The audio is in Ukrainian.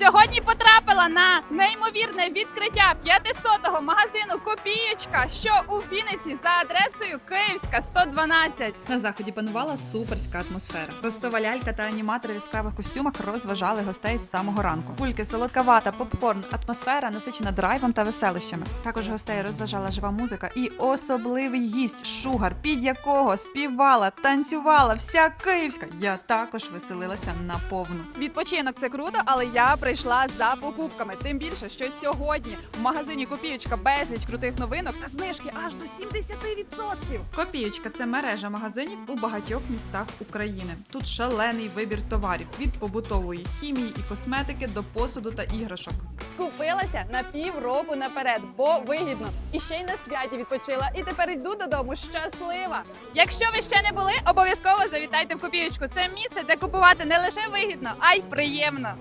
Сьогодні потрапила на неймовірне відкриття 500-го магазину Копієчка, що у Вінниці за адресою Київська 112. На заході панувала суперська атмосфера. Ростова лялька та аніматори в яскравих костюмах розважали гостей з самого ранку. Кульки, солодка вата, попкорн, атмосфера насичена драйвом та веселищами. Також гостей розважала жива музика і особливий гість Шугар, під якого співала, танцювала вся київська. Я також веселилася наповну. Відпочинок це круто, але я прийшла за покупками. Тим більше, що сьогодні в магазині Копієчка безліч крутих новинок та знижки аж до 70%. Копієчка це мережа магазинів у багатьох містах України. Тут шалений вибір товарів від побутової хімії і косметики до посуду та іграшок. Скупилася на півроку наперед, бо вигідно. І ще й на святі відпочила. І тепер йду додому щаслива. Якщо ви ще не були, обов'язково завітайте в копієчку. Це місце, де купувати не лише вигідно, а й приємно.